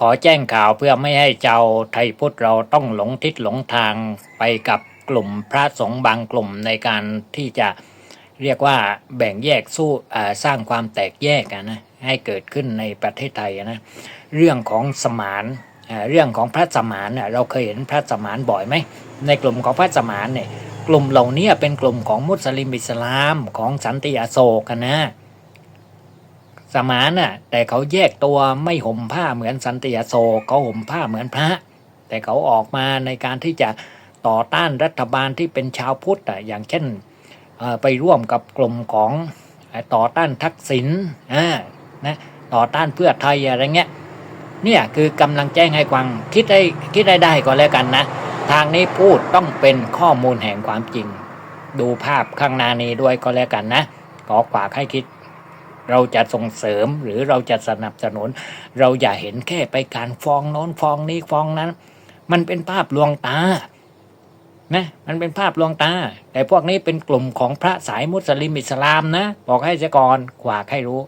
ขอแจ้งข่าวเพื่อไม่ให้เจ้าไทยพุทธเราต้องหลงทิศหลงทางไปกับกลุ่มพระสงฆ์บางกลุ่มในการที่จะเรียกว่าแบ่งแยกสู้สร้างความแตกแยกนะให้เกิดขึ้นในประเทศไทยนะเรื่องของสมานเรื่องของพระสมานเราเคยเห็นพระสมานบ่อยไหมในกลุ่มของพระสมานเนี่ยกลุ่มเหล่านี้เป็นกลุ่มของมุสลิมอิสลามของสันติอโศกอะนะ สมานน่ะ แต่เขาแยกตัวไม่ห่มผ้าเหมือนสันติอโศกเขาห่มผ้าเหมือนพระ แต่เขาออกมาในการที่จะต่อต้านรัฐบาลที่เป็นชาวพุทธอะอย่างเช่นไปร่วมกับกลุ่มของต่อต้านทักษิณอ่านะต่อต้านเพื่อไทยอะไรเงี้ยเนี่ยคือกำลังแจ้งให้ฟังคิดได้คิดได้ได้ก็แล้วกันนะ ทางนี้พูดต้องเป็นข้อมูลแห่งความจริง ดูภาพข้างหน้านี้ด้วยก็แล้วกันนะขอฝากให้คิด เราจะส่งเสริมหรือเราจะสนับสนุน เราอย่าเห็นแค่ไปการฟ้องโน้นฟ้องนี้ฟ้องนั้น มันเป็นภาพลวงตานะมันเป็นภาพลวงตา แต่พวกนี้เป็นกลุ่มของพระสายมุสลิมอิสลามนะ บอกให้เสียก่อนขวากให้รู้